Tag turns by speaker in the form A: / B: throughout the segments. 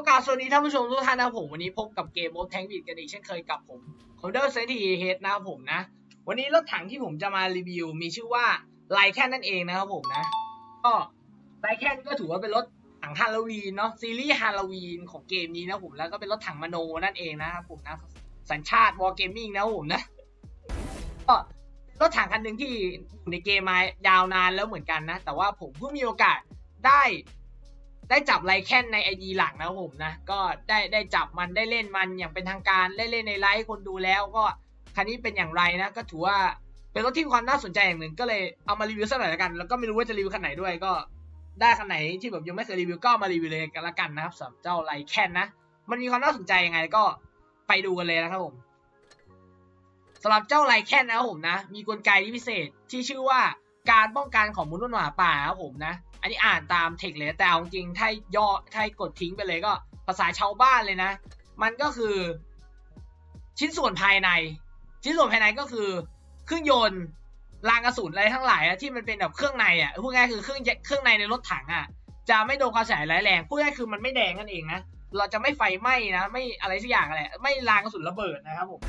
A: ก็กราบสวัสดีท่านผู้ชมทุกท่านนะผมวันนี้พบกับเกมโมแทงบิดกันอีกเช่นเคยกับผมคอมเดอร์เซนทีเฮดนะครับผมนะ วันนี้รถถังที่ผมจะมารีวิวมีชื่อว่าไลแคนนั่นเองนะครับผมนะ ก็ไลแคนก็ถือว่าเป็นรถถังฮาโลวีนเนาะซีรีส์ฮาโลวีนของเกมนี้นะผมแล้วก็เป็นรถถังมโนนั่นเองนะครับผมนะ สัญชาติวอร์เกมมิ่งนะผมนะก็รถถังคันหนึ่งที่อยู่ในเกมมายาวนานแล้วเหมือนกันนะ แต่ว่าผมเพิ่งมีโอกาสได้ ได้จับไลแคนในไอดีหลักนะผมนะ ก็ได้ได้จับมันได้เล่นมันอย่างเป็นทางการได้เล่นในไลฟ์คนดูแล้วก็คันนี้เป็นอย่างไรนะ ก็ถือว่าเป็นรถที่มีความน่าสนใจอย่างหนึ่งก็เลยเอามารีวิวสักหน่อยละกัน แล้วก็ไม่รู้ว่าจะรีวิวคันไหนด้วยก็ได้คันไหนที่แบบยังไม่เคยรีวิวก็มารีวิวเลยกันละกันนะครับสำหรับเจ้าไลแคนนะ มันมีความน่าสนใจยังไงก็ไปดูกันเลยนะครับผมสำหรับเจ้าไลแคนนะครับผมนะ มีกลไกที่พิเศษที่ชื่อว่าการป้องกันของมนุษย์หมาป่าครับผมนะ อันนี้อ่านตามเทคเลยแต่เอาจริงถ้าย่อถ้ากดทิ้งไปเลยก็ภาษาชาวบ้านเลยนะ มันก็คือ ชิ้นส่วนภายใน ชิ้นส่วนภายในก็คือ เครื่องยนต์รางกระสุนอะไรทั้งหลายอะที่มันเป็นแบบเครื่องในอะพูดง่ายคือเครื่องเครื่องในในรถถังอะ จะไม่โดนความเสียหายร้ายแรงพูดง่ายคือมันไม่แดงนั่นเองนะเราจะไม่ไฟไหม้นะ ไม่อะไรสักอย่างอะไรไม่รางกระสุนระเบิดนะครับผม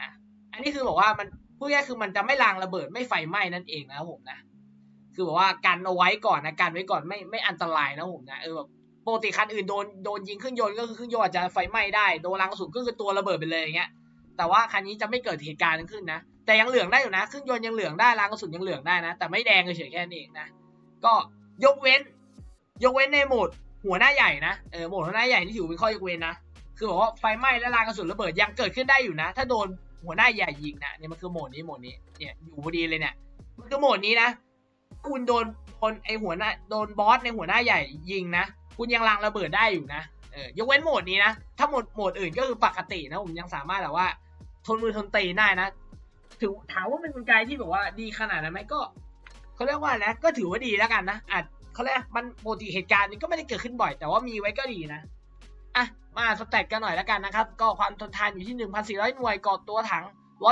A: นะอันนี้คือบอกว่ามันพูดง่ายคือมันจะไม่รางระเบิดไม่ไฟไหม้นั่นเองนะครับผมนะ คือแบบว่ากันเอาไว้ก่อนนะกันไว้ก่อนไม่ไม่อันตรายนะผมนะเออแบบปกติคันอื่นโดนโดนยิงเครื่องยนต์ก็คือเครื่องยนต์อาจจะไฟไหม้ได้โดนรางกระสุนก็คือตัวระเบิดไปเลยอย่างเงี้ยแต่ว่าคันนี้จะไม่เกิดเหตุการณ์นั้นขึ้นนะ แต่ยังเหลืองได้อยู่นะเครื่องยนต์ยังเหลืองได้รางกระสุนยังเหลืองได้นะ แต่ไม่แดงเฉยแค่นั้เองนะก็ยกเว้น ยกเว้นในโหมดหัวหน้าใหญ่นะเออโหมดหัวหน้าใหญ่นี่ถือเป็นข้อยกเว้นนะคือบอกว่าไฟไหม้และรางกระสุนระเบิดยังเกิดขึ้นได้อยู่นะ ถ้าโดนหัวหน้าใหญ่ยิงนะเนี่ยมันคือโหมดนี้โหมดนี้เนี่ยอยู่พอดีเลยเนี่ยมันคือโหมดนี้นะ คุณโดนโดนไอหัวหน้าโดนบอสในหัวหน้าใหญ่ยิงนะ คุณยังรางระเบิดได้อยู่นะเออยกเว้นโหมดนี้นะ ถ้าโหมดโหมดอื่นก็คือปกตินะผมยังสามารถแบบว่า ทนมือทนตีได้นะ ถือถามว่าเป็นกลไกที่แบบว่าดีขนาดนั้นไหมก็เขาเรียกว่านะก็ถือว่าดีแล้วกันนะอาจเขาเรียกมันปกติเหตุการณ์นี้ก็ไม่ได้เกิดขึ้นบ่อย แต่ว่ามีไว้ก็ดีนะอะมาสแตทกันหน่อยแล้วกันนะครับ ก็ความทนทานอยู่ที่ 1,400 หน่วยกอดตัวถัง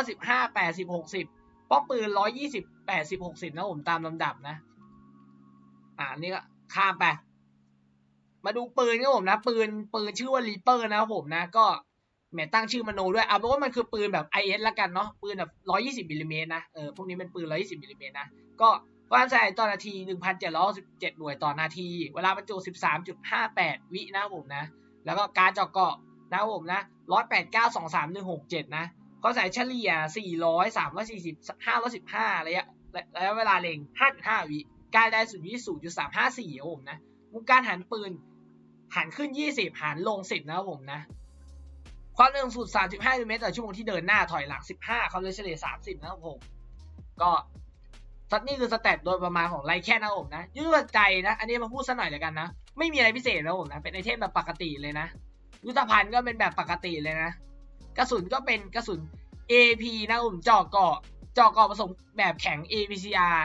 A: 115 80 60 ป้อมปืน120 80 60นะผมตามลำดับนะ อ่านี่ก็ข้ามไป มาดูปืนครับผมนะ ปืนปืนชื่อว่ารีเปอร์นะครับผมนะ ก็แหมตั้งชื่อมโนด้วย เอาเป็นว่ามันคือปืนแบบ IS ละกันเนาะ ปืนแบบ120มิลลิเมตรนะ เออ พวกนี้เป็นปืน120มิลลิเมตรนะ ก็ความใส่ต่อนาที1,767หน่วยต่อนาที เวลาบรรจุ13.58วินะครับผมนะ แล้วก็การเจาะเกาะนะครับผมนะ18923 167นะ เขาใส่เฉลี่ย 400 340 515 ระยะระยะเวลาเล็ง 5.5 วิการได้สุดที่0.354ครับผมนะมุมการหันปืนหันขึ้น 20 หันลง 10 นะครับผมนะ ความเร็วสุด 35กิโลเมตรต่อชั่วโมงที่เดินหน้าถอยหลัง 15ควาเร็วเฉลี่ย 30 นะครับผม ก็สัตนี่คือสเตตโดยประมาณของไลแค่นะครับผมนะยืดใจนะ อันนี้มาพูดสักหน่อยเลยกันนะ ไม่มีอะไรพิเศษนะครับผมนะ เป็นไอเทมแบบปกติเลยนะ ยุทธภัณฑ์ก็เป็นแบบปกติเลยนะ กระสุนก็เป็นกระสุน AP นะครับผมเจาะเกาะเจาะเกาะผสมแบบแข็ง APCR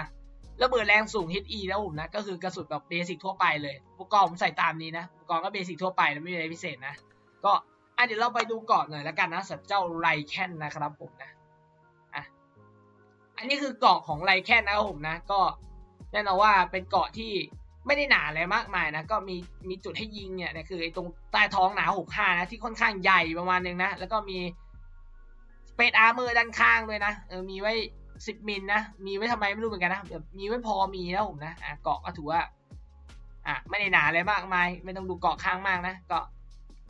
A: ระเบิดแรงสูง HE นะผมนะก็คือกระสุนแบบเบสิกทั่วไปเลยอุปกรณ์ผมใส่ตามนี้นะอุปกรณ์ก็เบสิกทั่วไปนะไม่มีอะไรพิเศษนะ ก็อะเดี๋ยวเราไปดูเกาะหน่อยแล้วกันนะสำหรับเจ้าไรแคนนะครับผมนะอะอันนี้คือเกาะของไรแคนนะครับผมนะ ก็แน่นอนว่าเป็นเกาะที่ ไม่ได้หนาอะไรมากมายนะก็มีมีจุดให้ยิงเนี่ยคือไอ้ตรงใต้ท้องหนา65นะที่ค่อนข้างใหญ่ประมาณนึงนะ แล้วก็มีสเปซอาร์เมอร์ด้านข้างด้วยนะเออมีไว้สิบมิลนะ มีไว้ทำไมไม่รู้เหมือนกันนะแบบมีไว้พอมีนะผมนะอะเกาะก็ถือว่าอะไม่ได้หนาอะไรมากมาย ไม่ต้องดูเกาะข้างมากนะก็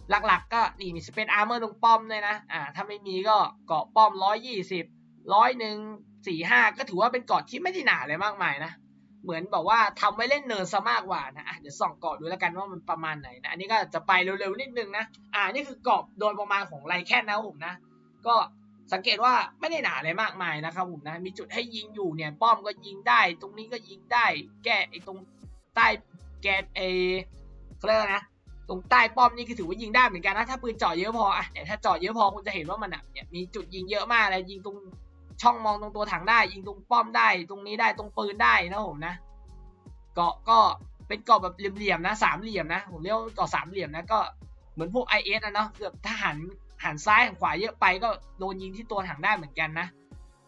A: หลักๆ ก็นี่มีสเปซอาร์เมอร์ตรงป้อมเลยนะอ่าถ้าไม่มีก็เกาะป้อมร้อยยี่สิบร้อยหนึ่งสี่ห้าก็ถือว่าเป็นเกาะที่ไม่ได้หนาอะไรมากมายนะ เหมือนบอกว่าทำไว้เล่นเนินซะมากกว่านะะเดี๋ยวส่องเกาะดูแล้วกันว่ามันประมาณไหนนะอันนี้ก็จะไปเร็วๆนิดนึงนะอ่านี่คือเกาะโดยประมาณของไรแค่นะผมนะ ก็สังเกตว่าไม่ได้หนาอะไรมากมายนะครับผมนะมีจุดให้ยิงอยู่เนี่ยป้อมก็ยิงได้ ตรงนี้ก็ยิงได้ แก้ไอ้ตรงใต้แกนเอเขาเรียกว่านะตรงใต้ป้อมนี่คือถือว่ายิงได้เหมือนกันนะถ้าปืนเจาะเยอะพออะเนี่ยถ้าเจาะเยอะพอคุณจะเห็นว่ามันอะเนี่ยมีจุดยิงเยอะมากเลยยิงตรง ช่องมองตรงตัวถังได้ ยิงตรงป้อมได้ ตรงนี้ได้ตรงปืนได้นะผมนะ เกาะก็เป็นเกาะแบบเหลี่ยมๆนะสามเหลี่ยมนะผมเรียกว่าเกาะสามเหลี่ยมนะก็เหมือนพวก IS นะเนาะเกือบทหารหันซ้ายหันขวาเยอะไปก็โดนยิงที่ตัวถังได้เหมือนกันนะ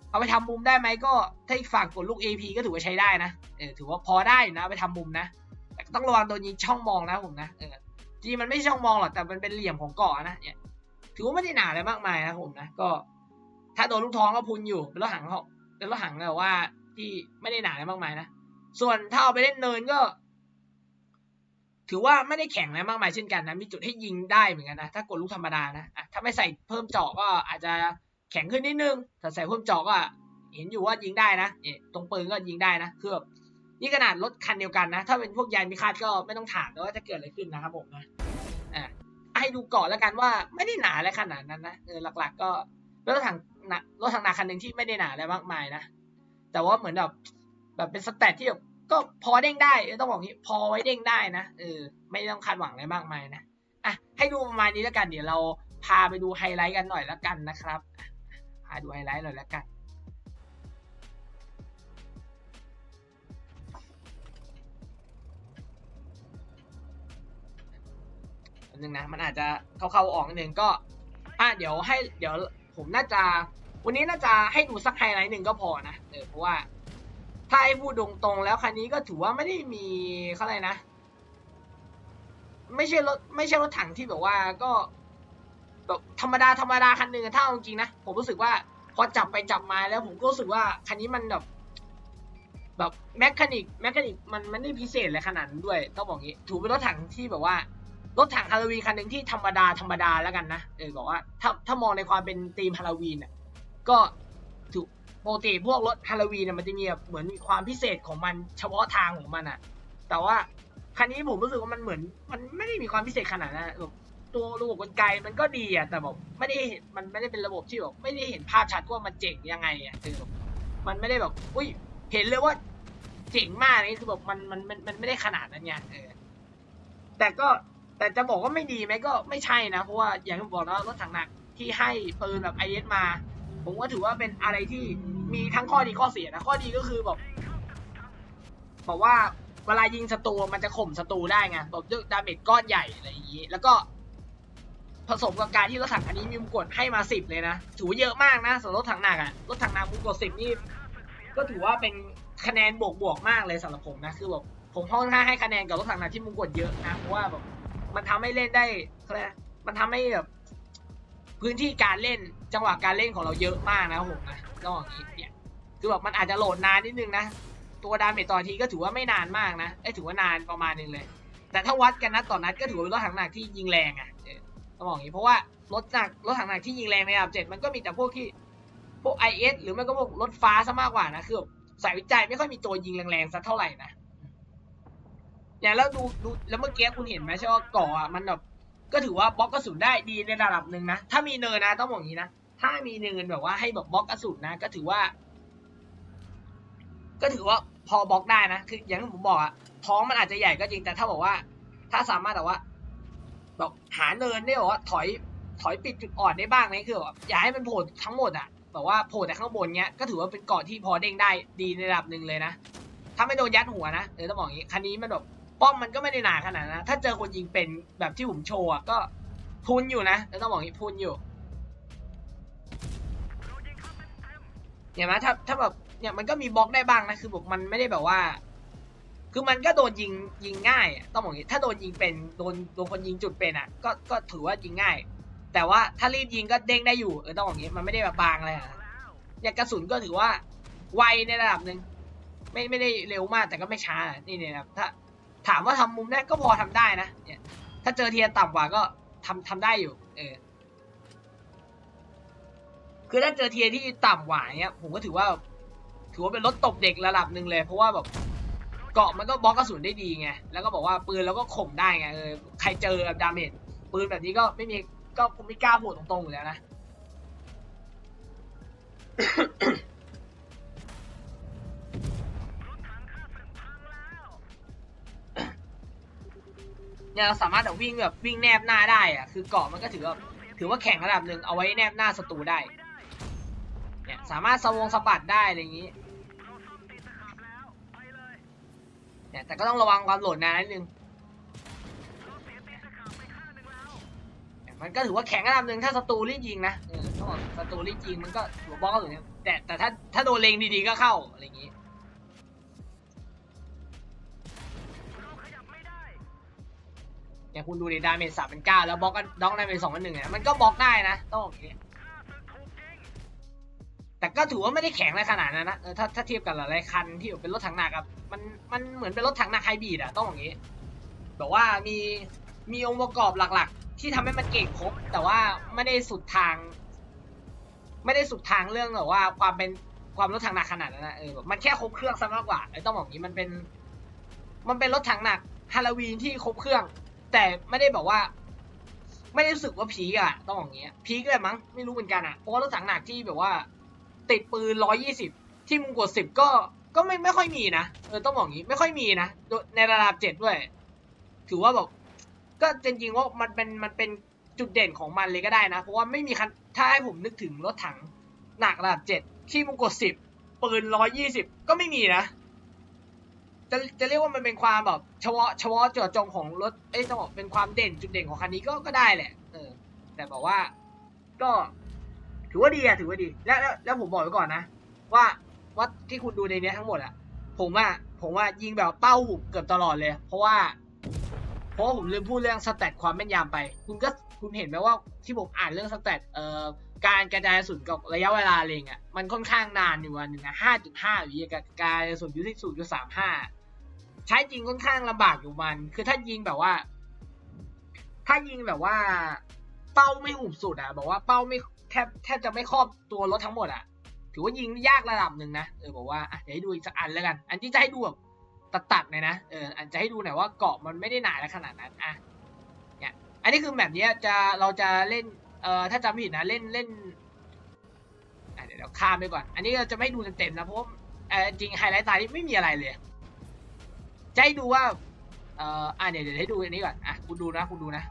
A: เอาไปทำมุมได้ไหมก็ถ้าอีกฝั่งกดลูก AP ก็ถือว่าใช้ได้นะเออถือว่าพอได้นะไปทำมุมนะแต่ต้องระวังโดนยิงช่องมองนะผมนะเออจริงมันไม่ใช่ช่องมองหรอกแต่มันเป็นเหลี่ยมของเกาะนะเนี่ยถือว่าไม่ได้หนาอะไรมากมายนะผมนะก็ ถ้าโดนลูกท้องก็พุนอยู่เป็นรถถังเขาเป็นรถถังแบบว่าที่ไม่ได้หนาอะไรมากมายนะส่วนถ้าเอาไปเล่นเนินก็ ถือว่าไม่ได้แข็งอะไรมากมายเช่นกันนะมีจุดให้ยิงได้เหมือนกันนะถ้ากดลูกธรรมดานะอะถ้าไม่ใส่เพิ่มเจาะก็อาจจะแข็งขึ้นนิดนึงถ้าใส่เพิ่มเจาะก็เห็นอยู่ว่ายิงได้นะเนี่ยตรงปืนก็ยิงได้นะคือแบบนี่ขนาดรถคันเดียวกันนะ ถ้าเป็นพวกยานพิฆาตก็ไม่ต้องถามแล้วว่าจะเกิดอะไรขึ้นนะครับผมนะอะให้ดูก่อนแล้วกันว่าไม่ได้หนาอะไรขนาดนั้นนะเออหลักๆ ก็ รถถังหนะรถถังหนาคันหนึ่งที่ไม่ได้หนาอะไรมากมายนะ แต่ว่าเหมือนแบบแบบเป็นสเตตที่แบบก็พอเด้งได้ต้องบอกงี้พอไว้เด้งได้นะเออไม่ต้องคาดหวังอะไรมากมายนะอะให้ดูประมาณนี้แล้วกันเดี๋ยวเราพาไปดูไฮไลท์กันหน่อยแล้วกันนะครับพาดูไฮไลท์หน่อยแล้วกันอันนึงนะมันอาจจะเข้าๆออกนิดนึงก็อะเดี๋ยวให้เดี๋ยว ผมน่าจะ วันนี้น่าจะให้ดูสักไฮไลท์หนึ่งก็พอนะเออเพราะว่าถ้าให้พูดตรงๆแล้วคันนี้ก็ถือว่าไม่ได้มีเขาอะไรนะ ไม่ใช่รถไม่ใช่รถถังที่แบบว่าก็แบบธรรมดาธรรมดาคันหนึ่งถ้าเอาจริงนะผมรู้สึกว่าพอจับไปจับมาแล้วผมก็รู้สึกว่าคันนี้มันแบบแบบแมคคานิกแมคคานิกมันมันไม่พิเศษอะไรขนาดนั้นด้วยต้องบอกงี้ถือเป็นรถถังที่แบบว่า รถถังฮาโลวีนคันหนึ่งที่ธรรมดาธรรมดาแล้วกันนะเออบอกว่าถ้าถ้ามองในความเป็นธีมฮาโลวีนอะก็ถูกปกติพวกรถฮาโลวีนเนี่ยมันจะมีแบบเหมือนมีความพิเศษของมันเฉพาะทางของมันอะ แต่ว่าคันนี้ผมรู้สึกว่ามันเหมือน มันไม่ได้มีความพิเศษขนาดนั้นอะแบบตัวระบบกลไกมันก็ดีอะแต่แบบไม่ได้เห็นมันไม่ได้เป็นระบบที่แบบไม่ได้เห็นภาพชัดว่ามันเจ๋งยังไงอะคือแบบมันไม่ได้แบบอุ้ยเห็นเลยว่าเจ๋งมากนี่คือแบบมันมันมันมันไม่ได้ขนาดนั้นไงเออแต่ก็ แต่จะบอกว่าไม่ดีไหมก็ไม่ใช่นะ เพราะว่าอย่างที่บอกแล้วรถถังหนักที่ให้ปืนแบบไอเอสมา ผมก็ถือว่าเป็นอะไรที่มีทั้งข้อดีข้อเสียนะ ข้อดีก็คือแบบบอกว่าเวลายิงศัตรูมันจะข่มศัตรูได้ไงแบบด้วยดาเมจก้อนใหญ่อะไรอย่างนี้ แล้วก็ผสมกับการที่รถถังอันนี้มีมุมกดให้มาสิบเลยนะถือเยอะมากนะสำหรับรถถังหนักอะรถถังหนักมุมกดสิบนี่ก็ถือว่าเป็นคะแนนบวกบวกมากเลยสำหรับผมนะคือแบบผมค่อนข้างให้คะแนนกับรถถังหนักที่มุมกดเยอะนะเพราะว่าแบบ มันทำให้เล่นได้เขาเรียกอะไรมันทำให้แบบพื้นที่การเล่นจังหวะการเล่นของเราเยอะมากนะผมนะต้องบอกอย่างนี้เนี่ยคือแบบมันอาจจะโหลดนานนิดนึงนะตัวดาเมจต่อทีก็ถือว่าไม่นานมากนะไอ้ถือว่านานประมาณนึงเลย แต่ถ้าวัดกันนัดต่อนัดก็ถือว่าเป็นรถถังหนักที่ยิงแรงอะต้องบอกอย่างนี้เพราะว่ารถหนักรถถังหนักที่ยิงแรงในระดับเจ็ดมันก็มีแต่พวกที่พวก IS หรือไม่ก็พวกรถฟ้าซะมากกว่านะคือสายวิจัยไม่ค่อยมีตัวยิงแรงๆสักเท่าไหร่นะ อย่างแล้วดูดูแล้วเมื่อกี้คุณเห็นไหมใช่ว่าเกาะอะมันแบบก็ถือว่าบล็อกกระสุนได้ดีในระดับหนึ่งนะถ้ามีเนินนะต้องบอกอย่างนี้นะถ้ามีเนินแบบว่าให้แบบบล็อกกระสุนนะ ก็ถือว่า ก็ถือว่าพอบล็อกได้นะคือ อย่างที่ผมบอกอะท้องมันอาจจะใหญ่ก็จริงแต่ถ้าบอกว่า ถ้าสามารถแบบว่าแบบหาเนินได้บอกว่าถอยถอยปิดจุดอ่อนได้บ้างนี่คือแบบอย่าให้มันโผล่ทั้งหมดอะแบบว่าโผล่แต่ข้างบนเนี้ยก็ถือว่าเป็นเกาะที่พอเด้งได้ดีในระดับหนึ่งเลยนะถ้าไม่โดนยัดหัวนะเออต้องบอกอย่างนี้คันนี้มันแบบ ป้อมมันก็ไม่ได้หนาขนาดนั้นนะถ้าเจอคนยิงเป็นแบบที่ผมโชว์ก็พุนอยู่นะเออต้องบอกว่างนี้พุนอยู่เห็นไหมถ้าถ้าแบบเนี่ยมันก็มีบล็อกได้บ้างนะคือแบบมันไม่ได้แบบว่า คือมันก็โดนยิงยิงง่ายต้องบอกว่างนี้ถ้าโดนยิงเป็นโดนโดนคนยิงจุดเป็นอะ ก็ก็ถือว่ายิงง่าย แต่ว่าถ้ารีบยิงก็เด้งได้อยู่เออต้องบอกว่างนี้มันไม่ได้แบบบางเลยอะเนี่ยกระสุนก็ถือว่าไวในระดับหนึ่งไม่ไม่ได้เร็วมากแต่ก็ไม่ช้านี่เนี่ยครับถ้า ถามว่าทำมุมได้ก็พอทำได้นะเนี่ยถ้าเจอเทียนต่ำกว่าก็ทำทำได้อยู่ เออ คือถ้าเจอเทียร์ที่ต่ำกว่าเนี้ย ผมก็ถือว่า ถือว่าเป็นรถตบเด็กระดับหนึ่งเลย เพราะว่าแบบเกาะมันก็บล็อกกระสุนได้ดีไง แล้วก็บอกว่าปืนเราก็ข่มได้ไงเออใครเจอดาเมจปืนแบบนี้ก็ไม่มีก็ผมไม่กล้าพูดตรงๆอยู่แล้วนะ เนี่ยเราสามารถแบบวิ่งแบบวิ่งแนบหน้าได้อะคือเกาะมันก็ถือว่าถือว่าแข่งระดับหนึ่งเอาไว้แนบหน้าศัตรูได้เนี่ยสามารถสวงสะบัดได้อะไรอย่างนี้เนี่ยแต่ก็ต้องระวังความโหลดนานนิดนึงเนี่ยมันก็ถือว่าแข็งระดับหนึ่งถ้าศัตรูรีบยิงนะเออต้องบอกศัตรูรีบยิงมันก็ถือว่าบอกก็ถือแต่แต่ถ้าถ้าโดนเลงดีๆก็เข้าอะไรอย่างนี้ ตเนี่คุณดูดิดาเมจสามเป็นเก้าแล้วบล็อกกันด็อกดาเมจสองเป็นหนึ่งเนี่ยมันก็บล็อกได้นะต้องบอย่างนี้แต่ก็ถือว่าไม่ได้แข็งในขนาดนั้นนะถ้าถ้าเทียบกับหลายคันที่เป็นรถถังหนักอะมันมันเหมือนเป็นรถถังหนักไฮบริดอะต้องบอย่างนี้แบบว่ามีมีองค์ประกอบหลักๆ ที่ทำให้มันเก่งครบ แต่ว่าไม่ได้สุดทาง ไม่ได้สุดทางเรื่องแบบว่าความเป็นความรถถังหนักขนาดนั้นนะเออแบบมันแค่ครบเครื่องซะมากกว่าไอ้ต้องบอกอย่างนี้มันเป็น มันเป็นรถถังหนักฮาโลวีนที่ครบเครื่อง แต่ไม่ได้บอกว่า ไม่ได้รู้สึกว่าพีกอะต้องบอกอย่างนี้ยพีกเลยมั้งไม่รู้เหมือนกันอะเพราะว่ารถถังหนักที่แบบว่า ติดปืนร้อยี่สิบที่มึงกดสิบก็ก็ไม่ไม่ค่อยมีนะเออต้องบอกอย่างนี้ไม่ค่อยมีนะในระดับเจ็ดด้วย ถือว่าแบบก็จริงๆว่ามันเป็นมันเป็นจุดเด่นของมันเลยก็ได้นะ เพราะว่าไม่มีคันถ้าให้ผมนึกถึงรถถังหนักระดับเจ็ดที่มึงกดสิบปืนร้อยี่สิบก็ไม่มีนะ จะจะเรียกว่ามันเป็นความแบบเฉพาะเฉพาะเจาะจงของรถเอ้ยต้องบอกเป็นความเด่นจุดเด่นของคันนี้ก็ก็ได้แหละ เออ แต่บอกว่า ก็ถือว่าดีอะถือว่าดี แล้วแล้วแล้วผมบอกไว้ก่อนนะ ว่าว่าที่คุณดูในเนี้ยทั้งหมดอะผมว่าผมว่ายิงแบบเป้าหุบเกือบตลอดเลย เพราะว่า เพราะว่าผมลืมพูดเรื่องสแตทความแม่นยำไป คุณก็คุณเห็นไหมว่าที่ผมอ่านเรื่องสแตทเอ่อ การกระจายกระสุนกับระยะเวลาเล็งอะมันค่อนข้างนานอยู่วันหนึ่งอะห้าจุดห้าวิกับการกระสุนยุทธศูนย์จุดสามห้าใช้จริงค่อนข้างลำบากอยู่มัน คือถ้ายิงแบบว่า ถ้ายิงแบบว่า เป้าไม่หุบสุดอะบอกว่าเป้าไม่แทบแทบจะไม่ครอบตัวรถทั้งหมดอะ ถือว่ายิงยากระดับหนึ่งนะเออบอกว่าอะเดี๋ยวให้ดูอีกสักอันแล้วกัน อันที่จะให้ดูแบบตัดๆเลยนะเอออันจะให้ดูหน่อยว่าเกาะมันไม่ได้หนาขนาดนั้นอะเนี่ยอันนี้คือแบบนี้จะเราจะเล่น เอ่อถ้าจำไม่ผิดนะเล่นเล่นอะเดี๋ยวเราข้ามไปก่อน อันนี้เราจะไม่ดูเต็มๆนะเพราะว่าเออจริงไฮไลท์ตาที่ไม่มีอะไรเลยจะให้ดูว่าเอ่ออะเดี๋ยวเดี๋ยวให้ดูอันนี้ก่อนอะคุณดูนะคุณดูนะ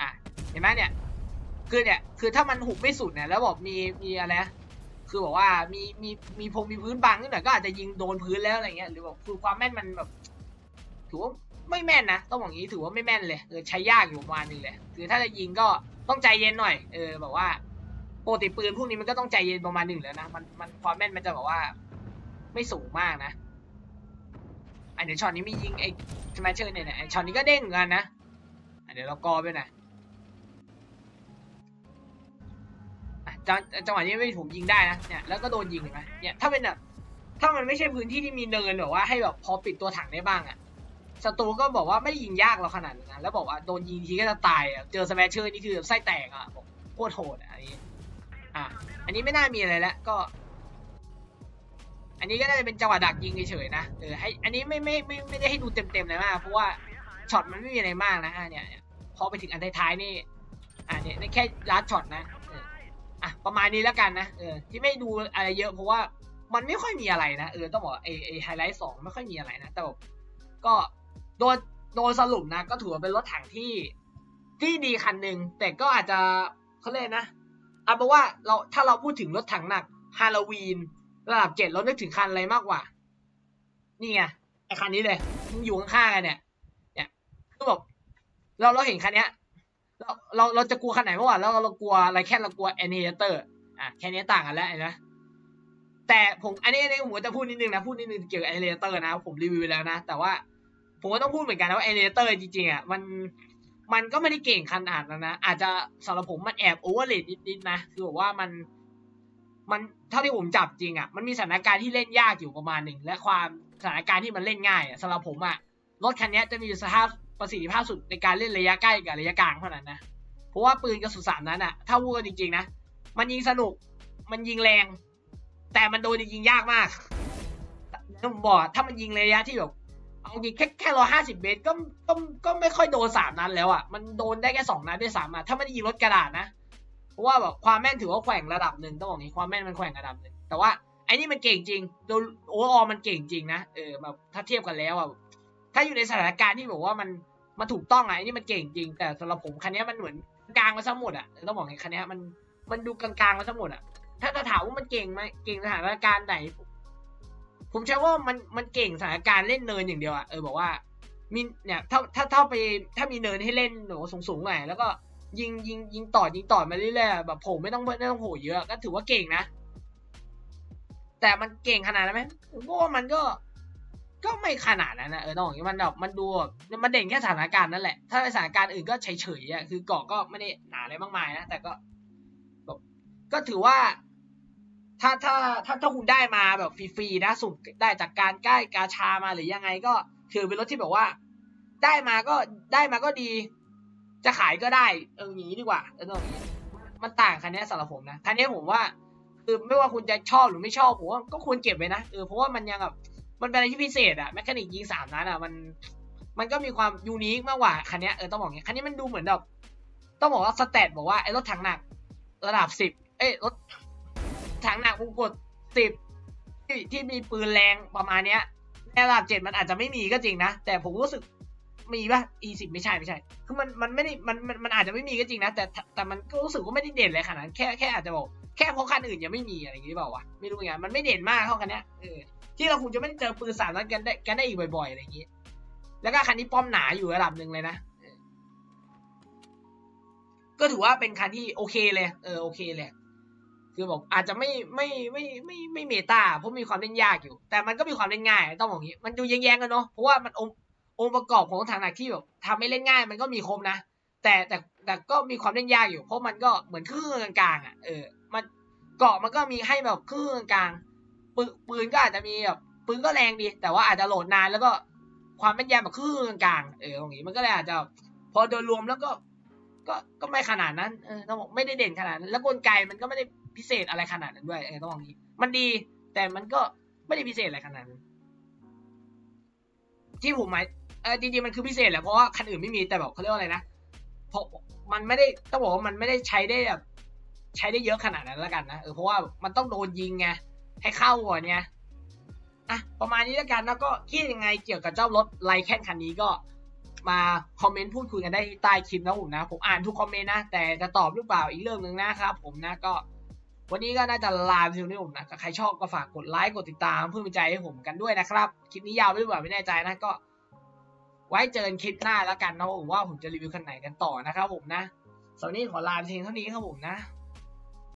A: อะเห็นไหมเนี่ย คือเนี่ยคือถ้ามันหุบไม่สุดเนี่ยแล้วบอกมีมีอะไรนะคือบอกว่ามีมีมีพงมีพื้นบังนิดหน่อยก็อาจจะยิงโดนพื้นแล้วอะไรเงี้ยหรือบอกคือความแม่นมันแบบถือว่า ไม่แม่นนะต้องบอกงี้ถือว่าไม่แม่นเลยเออใช้ยากอยู่ประมาณนึงเลยคือถ้าจะยิงก็ต้องใจเย็นหน่อยเออแบบว่าปกติปืนพวกนี้มันก็ต้องใจเย็นประมาณหนึ่งแล้วนะมันมันความแม่นมันจะแบบว่า ไม่สูงมากนะอันเดี๋ยวช็อตนี้มียิงไอ้สมาเชอร์เนี่ยนี่ยไอช็อตนี้ก็เด้งเหมือนกันนะอะเดี๋ยวเรากอไปนะจังจังหวะนี้ไม่ผมยิงได้นะเนี่ยแล้วก็โดนยิงเห็นไหมเนี่ยถ้าเป็นแบบถ้ามันไม่ใช่พื้นที่ที่มีเนินแบบว่าให้แบบพอปิดตัวถังได้บ้างอะ ศัตรูก็บอกว่าไม่ได้ยิงยากเราขนาดนั้นแล้วบอกว่าโดนยิงทีก็จะตายอะเจอสแมชเชอร์นี่คือไส้แตกอะบอกโคตรโหดอันนี้อะอันนี้ไม่น่ามีอะไรแล้วก็ อันนี้ก็น่าจะเป็นจังหวะดักยิงเฉยๆนะเออให้อันนี้ไม่ไม่ไม่ไม่ได้ให้ดูเต็มๆเลยมากเพราะว่าช็อตมันไม่มีอะไรมากนะเนี่ยพอไปถึงอันท้ายๆนี่อะเนี่ยแค่ลัดช็อตนะอะประมาณนี้แล้วกันนะเออที่ไม่ดูอะไรเยอะเพราะว่ามันไม่ค่อยมีอะไรนะเออต้องบอกไอไอไฮไลท์สองไม่ค่อยมีอะไรนะแต่ก็ โดนโดนสรุปนะ ก็ถือว่าเป็นรถถังที่ที่ดีคันหนึ่งแต่ก็อาจจะเขาเรียกนะเอาเป็นว่าเราถ้าเราพูดถึงรถถังหนักฮาโลวีนระดับเจ็ดเรานึกถึงคันอะไรมากกว่า นี่ไงไอคันนี้เลยมันอยู่ข้างๆกันเนี่ย เนี่ยคือแบบเราเราเห็นคันเนี้ยเราเราเราจะกลัวขนไหนเมื่อวานแล้วเรากลัวอะไรแค่เรากลัวแอนิเมเตอร์อะแค่นี้ต่างกันแล้วเห็นไหมแต่ผมอันนี้อันนี้ผมจะพูดนิดนึงนะพูดนิดนึงเกี่ยวกับแอนิเมเตอร์นะ ผมรีวิวไปแล้วนะ แต่ว่า ผมก็ต้องพูดเหมือนกันนะว่าแอเมเตอร์จริงๆอะมันมันก็ไม่ได้เก่งขนาดนั้นนะ อาจจะสำหรับผมมันแอบโอเวอร์เลดนิดๆนะ คือแบบว่ามันมันเท่าที่ผมจับจริงอะมันมีสถานการณ์ที่เล่นยากอยู่ประมาณหนึ่งและความสถานการณ์ที่มันเล่นง่ายอะสำหรับผมอะรถคันนี้จะมีสภาพประสิทธิภาพสุดในการเล่นระยะใกล้กับระยะกลางเท่านั้นนะเพราะว่าปืนกระสุนสามนั้นอะถ้าพูดกันจริงๆนะมันยิงสนุกมันยิงแรง แต่มันโดนยิงยากมากผมบอกถ้ามันยิงระยะที่แบบ เอาจริงแค่แค่ร้อยห้าสิบเมตรก็ก็ก็ไม่ค่อยโดนสามนัดแล้วอะมันโดนได้แค่สองนัดด้วยสามอะถ้าไม่ได้ยิงรถกระดาษนะเพราะว่าแบบความแม่นถือว่าแข่งระดับหนึ่งต้องบอกงี้ความแม่นมันแข่งระดับหนึ่งแต่ว่าไอ้นี่มันเก่งจริงโดนโอเวอร์ออมันเก่งจริงนะเออแบบถ้าเทียบกันแล้วอะถ้าอยู่ในสถานการณ์ที่บอกว่ามันมันถูกต้องอะไอ้นี่มันเก่งจริง แต่สำหรับผมคันนี้มันเหมือนกลางมาซะหมดอะต้องบอกไงคันนี้มันมันดูกลางๆมาซะหมดอะถ้าจะถามว่ามันเก่งไหมเก่งสถานการณ์ไหน ผมใช้ว่ามันมันเก่งสถานการณ์เล่นเนินอย่างเดียวอะเออบอกว่ามีเนี่ยถ้าถ้าถ้าไปถ้ามีเนินให้เล่นหนูสูงสูงๆหน่อยแล้วก็ยิงยิงยิงต่อยิงต่อมาเรื่อยๆแบบโผล่ไม่ต้องไม่ต้องโผล่เยอะ ก็ถือว่าเก่งนะ แต่มันเก่งขนาดนั้นไหมผมว่ามันก็ก็ไม่ขนาดนั้นนะเออต้องบอกว่ามันแบบมันดูมันเด่นแค่สถานการณ์นั่นแหละ ถ้าสถานการณ์อื่นก็เฉยๆอะคือเกาะก็ไม่ได้หนาอะไรมากมายนะแต่ก็ก็ถือว่า ถ้าถ้าถ้าถ้าคุณได้มาแบบฟรีๆนะสุ่มได้จากการใกล้กาชามาหรือยังไงก็ถือเป็นรถที่แบบว่า ได้มาก็ได้มาก็ดี จะขายก็ได้เอออย่างนี้ดีกว่าเออต้องอย่างนี้มันต่างคันนี้สำหรับผมนะคันนี้ผมว่าคือไม่ว่าคุณจะชอบหรือไม่ชอบผมว่าก็ควรเก็บไว้นะเออเพราะว่ามันยังแบบมันเป็นอะไรที่พิเศษอะแมคานิกยิงสามนัดอะมันมันก็มีความยูนิคมากกว่าคันนี้เออต้องบอกอย่างนี้คันนี้มันดูเหมือนแบบต้องบอกว่าสเตตบอกว่าไอ้รถถังหนัก ระดับสิบเอ้ยรถ ถังหนักวงกดสิบที่ที่มีปืนแรงประมาณเนี้ยในระดับเจ็ดมันอาจจะไม่มีก็จริงนะ แต่ผมรู้สึกมีป่ะ e สิบไม่ใช่ไม่ใช่ คือมันมันไม่ได้มันมันมันอาจจะไม่มีก็จริงนะ แต่แต่มันก็รู้สึกว่าไม่ได้เด่นเลยขนาดนั้นแค่แค่อาจจะบอกแค่เพราะคันอื่นยังไม่มีอะไรอย่างนี้หรือเปล่าวะไม่รู้เหมือนกันไม่เด่นมากเท่าคันเนี้ยเออที่เราคงจะไม่เจอปืนสามนัดกันได้กันได้อีกบ่อยๆอะไรอย่างนี้ แล้วก็คันนี้ป้อมหนาอยู่ระดับหนึ่งเลยนะก็ถือว่าเป็นคันที่โอเคเลย เออโอเคเลย คือบอกอาจจะไม่ไม่ไม่ไม่ไม่เมตาเพราะมีความเล่นยากอยู่ แต่มันก็มีความเล่นง่าย ต้องบอกอย่างนี้ มันดูแย้งๆกันเนาะเพราะว่ามันององค์ประกอบของทางหนักที่แบบทำให้เล่นง่ายมันก็มีครบนะ แต่แต่แต่ก็มีความเล่นยากอยู่ เพราะมันก็เหมือนครึ่งกลางๆอะเออมันเกาะมันก็มีให้แบบครึ่งกลางปืนปืนก็อาจจะมีแบบปืนก็แรงดี แต่ว่าอาจจะโหลดนานแล้วก็ความแม่นยำแบบครึ่งกลางเออตรงนี้มันก็เลยอาจจะพอโดยรวมแล้วก็ ก็ก็ไม่ขนาดนั้นเออต้องบอกไม่ได้เด่นขนาดนั้นแล้วกลไกมันก็ไม่ได้ พิเศษอะไรขนาดนั้นด้วยเออต้องบอกงี้ มันดีแต่มันก็ไม่ได้พิเศษอะไรขนาดนั้นที่ผมหมายเออจริงๆมันคือพิเศษแหละเพราะว่าคันอื่นไม่มีแต่แบบเขาเรียกว่าอะไรนะเพราะมันไม่ได้ต้องบอกว่ามันไม่ได้ใช้ได้แบบใช้ได้เยอะขนาดนั้นแล้วกันนะเออเพราะว่ามันต้องโดนยิงไงให้เข้าก่อนไงอะประมาณนี้แล้วกันแล้วก็คิดยังไงเกี่ยวกับเจ้ารถไลแคนคันนี้ก็มาคอมเมนต์พูดคุยกันได้ใต้คลิปนะผมนะ ผมอ่านทุกคอมเมนต์นะ แต่จะตอบหรือเปล่าอีกเรื่องหนึ่งนะครับผมนะก็ วันนี้ก็น่าจะลาไปทีนี้ผมนะใครชอบก็ฝากกดไลค์กดติดตามเพื่อเป็นใจให้ผมกันด้วยนะครับ คลิปนี้ยาวหรือเปล่าไม่แน่ใจนะก็ ไว้เจอกันคลิปหน้าแล้วกันนะผมว่าผมจะรีวิวคันไหนกันต่อนะครับผมนะสำหรับวันนี้ขอลาไปเพียงเท่านี้ครับผมนะ